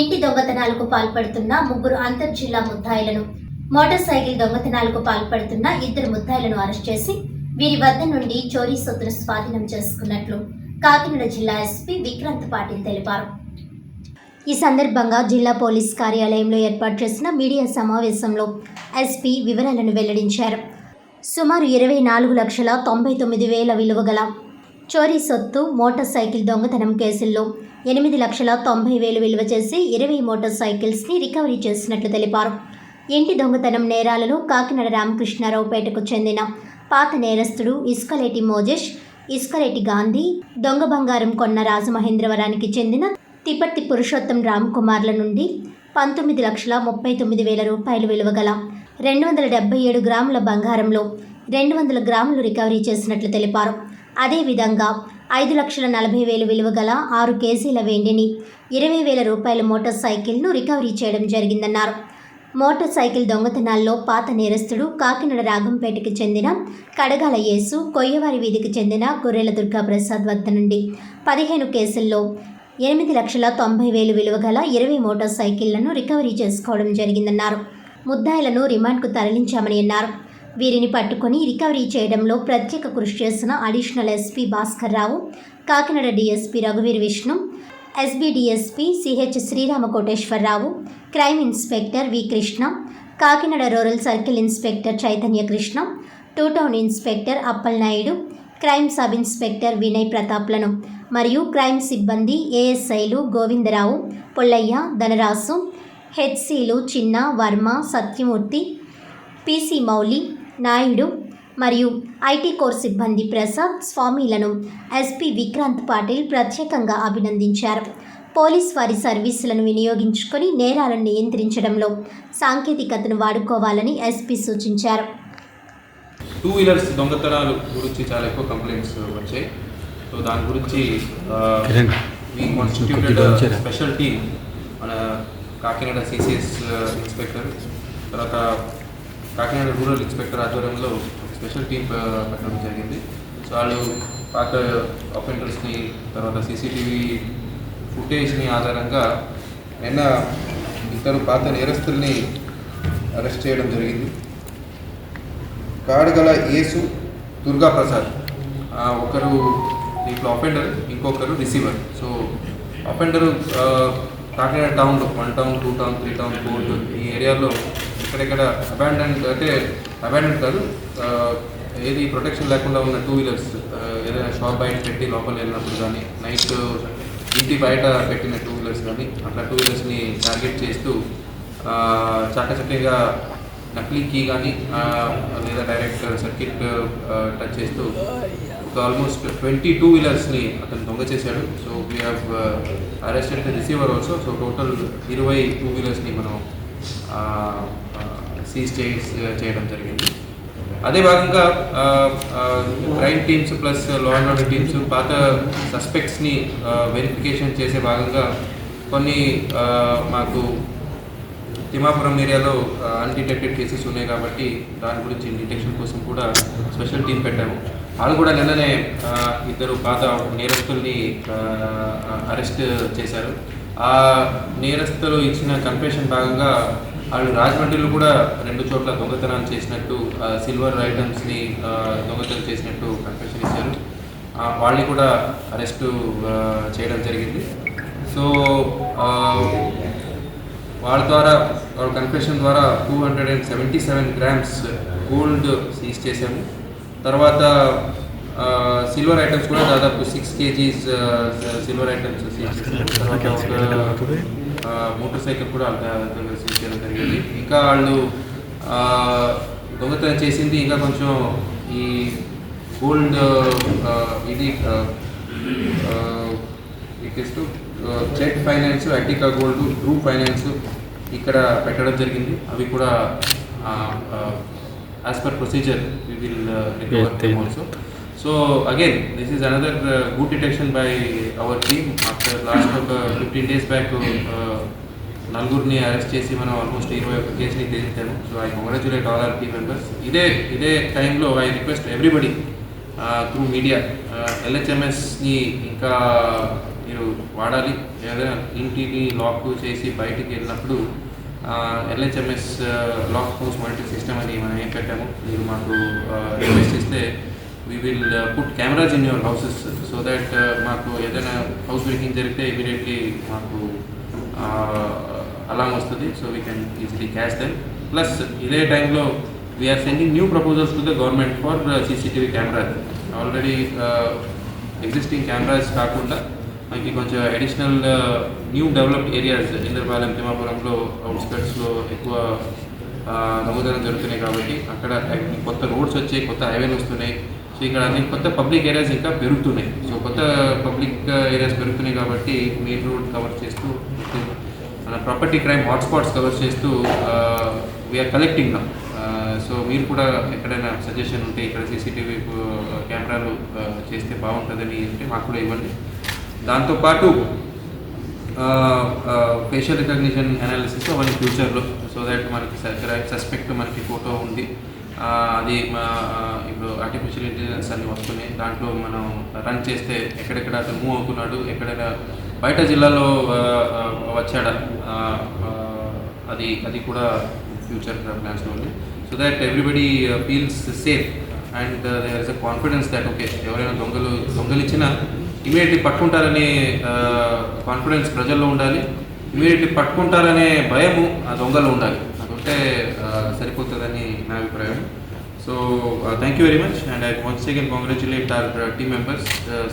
ఇంటి దొంగతనాలకు పాల్పడుతున్న ముగ్గురు అంతర్జిల్లా ముద్దాయిలను మోటార్ సైకిల్ దొంగతనాలకు పాల్పడుతున్న ఇద్దరు ముద్దాయిలను అరెస్ట్ చేసి వీరి వద్ద నుండి చోరీ సొత్తును స్వాధీనం చేసుకున్నట్లు కాకినాడ జిల్లా ఎస్పీ విక్రాంత్ పాటిల్ తెలిపారు. ఈ సందర్భంగా జిల్లా పోలీస్ కార్యాలయంలో ఏర్పాటు చేసిన మీడియా సమావేశంలో ఎస్పీ వివరాలను వెల్లడించారు. సుమారు ఇరవై నాలుగు లక్షల తొంభై తొమ్మిది వేల విలువ గల చోరీ సొత్తు మోటార్ సైకిల్ దొంగతనం కేసుల్లో ఎనిమిది లక్షల తొంభై వేలు విలువ చేసి ఇరవై మోటార్ సైకిల్స్ని రికవరీ చేసినట్లు తెలిపారు. ఇంటి దొంగతనం నేరాలలో కాకినాడ రామకృష్ణారావుపేటకు చెందిన పాత నేరస్తుడు ఇస్కలేటి మోజేష్ ఇస్కలేటి గాంధీ దొంగ బంగారం కొన్న రాజమహేంద్రవరానికి చెందిన తిపర్తి పురుషోత్తం రామ్ కుమార్ల నుండి పంతొమ్మిది లక్షల ముప్పై తొమ్మిది వేల రూపాయలు విలువ గల రెండు వందల డెబ్బై ఏడు గ్రాముల బంగారంలో రెండు వందల గ్రాములు రికవరీ చేసినట్లు తెలిపారు. అదేవిధంగా ఐదు లక్షల నలభై వేలు విలువ గల ఆరు కేజీల వెండిని ఇరవై వేల రూపాయల మోటార్ సైకిల్ను రికవరీ చేయడం జరిగిందన్నారు. మోటార్ సైకిల్ దొంగతనాల్లో పాత నేరస్తుడు కాకినాడ రాగంపేటకి చెందిన కడగాల యేసు కొయ్యవారి వీధికి చెందిన గొర్రెల దుర్గా ప్రసాద్ వద్ద నుండి పదిహేను కేసుల్లో ఎనిమిది లక్షల తొంభై వేలు విలువ గల ఇరవై మోటార్ సైకిళ్ళను రికవరీ చేసుకోవడం జరిగిందన్నారు. ముద్దాయిలను రిమాండ్కు తరలించామని అన్నారు. వీరిని పట్టుకొని రికవరీ చేయడంలో ప్రత్యేక కృషి చేసిన additional SP Bhaskar Rao Kakinada DSP రఘువీర్ Vishnu SBDSP CH Srirama Koteswararao crime inspector V Krishna Kakinada rural circle inspector Chaitanya Krishna two town inspector Appalanaidu crime sub inspector Vinay ప్రతాప్లను మరియు క్రైమ్ సిబ్బంది ఏఎస్ఐలు గోవిందరావు పొల్లయ్య ధనరాసు హెచ్సిలు Chinna Varma Satyamurthy PC Mouli Naidu మరియు IT core సిబ్బంది ప్రసాద్ స్వామిలను SP Vikrant Patil ప్రత్యేకంగా అభినందించారు. Police వారి సర్వీసులను వినియోగించుకొని నేరాలను నియంత్రించడంలో సాంకేతికతను వాడుకోవాలని ఎస్పీ సూచించారు. టూ వీలర్స్ దొంగతనాలు గురించి చాలా ఎక్కువ కంప్లైంట్స్ వచ్చాయి. సో దాని గురించి? స్పెషల్ టీమ్ మన కాకినాడ సిసిఎస్ ఇన్స్పెక్టర్ తర్వాత కాకినాడ రూరల్ ఇన్స్పెక్టర్ ఆధ్వర్యంలో ఒక స్పెషల్ టీం పెట్టడం జరిగింది. సో వాళ్ళు పాత అఫెండర్స్ని తర్వాత సీసీటీవీ ఫుటేజ్ని ఆధారంగా నిన్న ఇద్దరు పాత నేరస్తుల్ని అరెస్ట్ చేయడం జరిగింది. కాడగల యేసు దుర్గా ప్రసాద్ ఆ, ఒకరు దీంట్లో అఫెండర్ ఇంకొకరు రిసీవర్ సో అఫెండరు కాకినాడ టౌన్లో one town two town three town four ఈ ఏరియాలో ఇక్కడెక్కడ అబాండన్ అంటే అబాండన్ కాదు ఏది ప్రొటెక్షన్ లేకుండా ఉన్న టూ వీలర్స్ ఏదైనా షాప్ బయట పెట్టి లోపల వెళ్ళినప్పుడు కానీ నైట్ ఇంటి బయట పెట్టిన టూ వీలర్స్ కానీ అట్లా టూ వీలర్స్ని టార్గెట్ చేస్తూ చక్కచక్కగా నకిలీ కీ కానీ లేదా డైరెక్ట్ సర్కిట్ టచ్ చేస్తూ ఆల్మోస్ట్ ట్వంటీ టూ వీలర్స్ని అతను దొంగ చేశాడు. So we have arrested receiver also so total ఇరవై టూ వీలర్స్ని మనం సీజ్ చేయడం జరిగింది. అదే భాగంగా crime teams plus law and order teams పాత సస్పెక్ట్స్ని వెరిఫికేషన్ చేసే భాగంగా కొన్ని మాకు తిమాపురం ఏరియాలో అన్డిటెక్టెడ్ కేసెస్ ఉన్నాయి కాబట్టి దాని గురించి డిటెక్షన్ కోసం కూడా స్పెషల్ టీం పెట్టాము. వాళ్ళు కూడా నిన్ననే ఇద్దరు పాత నేరస్తుల్ని అరెస్ట్ చేశారు. ఆ నేరస్తులు ఇచ్చిన కన్ఫెషన్ భాగంగా వాళ్ళు రాజమండ్రిలో కూడా రెండు చోట్ల దొంగతనాలు చేసినట్టు సిల్వర్ ఐటమ్స్ని దొంగతనం చేసినట్టు కన్ఫెషన్ ఇచ్చారు. ఆ, వాళ్ళని కూడా అరెస్టు చేయడం జరిగింది. సో వాళ్ళ ద్వారా వాళ్ళ కన్ఫెషన్ ద్వారా two hundred and seventy seven grams gold seize చేశాము. తర్వాత సిల్వర్ ఐటమ్స్ కూడా దాదాపు six kgs silver items motorcycle కూడా సీజ్ చేయడం జరిగింది. ఇంకా వాళ్ళు దొంగతనం చేసింది ఇంకా కొంచెం ఈ గోల్డ్ ఇది check finance Attica gold true finance ఇక్కడ పెట్టడం జరిగింది. అవి కూడా as per procedure we will recover also so again this is another good detection by our team after last ఒక ఫిఫ్టీన్ డేస్ బ్యాక్ నలుగురిని అరెస్ట్ చేసి మనం ఆల్మోస్ట్ ఇరవై ఒక్క కేసుని తెలిసాము so I congratulate all our team members ఇదే ఇదే టైంలో I request everybody through media ఎల్హెచ్ఎంఎస్ని ఇంకా మీరు వాడాలి. ఏదైనా ఇంటిని లాక్ చేసి బయటికి వెళ్ళినప్పుడు LHMS lock house monitoring system అని మనం ఏం పెట్టాము. మీరు మాకు uh, రిక్వెస్ట్ ఇస్తే we will put cameras in your houses so that మాకు ఏదైనా హౌస్ బ్రేకింగ్ జరిగితే ఇమీడియట్లీ మాకు అలాం వస్తుంది so we can easily catch then plus ఇదే టైంలో we are sending new proposals to the government for CCTV cameras already existing cameras కాకుండా మనకి కొంచెం additional new developed areas Indrapalem తిమాపురంలో అవుట్స్కట్స్లో ఎక్కువ నమోదనం జరుగుతున్నాయి కాబట్టి అక్కడ కొత్త రోడ్స్ వచ్చాయి కొత్త హైవేలు వస్తున్నాయి. సో ఇక్కడ అన్ని కొత్త పబ్లిక్ ఏరియాస్ ఇంకా పెరుగుతున్నాయి. సో కొత్త పబ్లిక్ ఏరియాస్ పెరుగుతున్నాయి కాబట్టి మెయిన్ రోడ్ కవర్ చేస్తూ మన ప్రాపర్టీ క్రైమ్ హాట్స్పాట్స్ కవర్ చేస్తూ వీఆర్ కలెక్టింగ్ సో మీరు కూడా ఎక్కడైనా సజెషన్ ఉంటే ఇక్కడ సీసీటీవీ కెమెరాలు చేస్తే బాగుంటుందని అంటే మాకు కూడా ఇవ్వండి. దాంతోపాటు ఫేషియల్ రికగ్నిషన్ అనాలిసిస్ అవన్నీ ఫ్యూచర్లో సో దాట్ మనకి సస్పెక్ట్ మనకి ఫోటో ఉంది. అది మా ఇప్పుడు ఆర్టిఫిషియల్ ఇంటెలిజెన్స్ అన్ని వస్తున్నాయి. దాంట్లో మనం రన్ చేస్తే ఎక్కడెక్కడ అతను మూవ్ అవుతున్నాడు ఎక్కడైనా బయట జిల్లాలో వచ్చాడ వచ్చాడా అది అది కూడా ఫ్యూచర్ ప్లాన్స్లో ఉంది. So that everybody feels safe and there is a confidence that okay ఎవరైనా దొంగలు దొంగలు ఇచ్చినా ఇమీడియట్లీ పట్టుకుంటారనే కాన్ఫిడెన్స్ ప్రజల్లో ఉండాలి. ఇమీడియట్లీ పట్టుకుంటారనే భయము ఆ దొంగలు ఉండాలి. అది ఉంటే సరిపోతుందని So uh, thank you very much and I once again congratulate our uh, team members. Uh,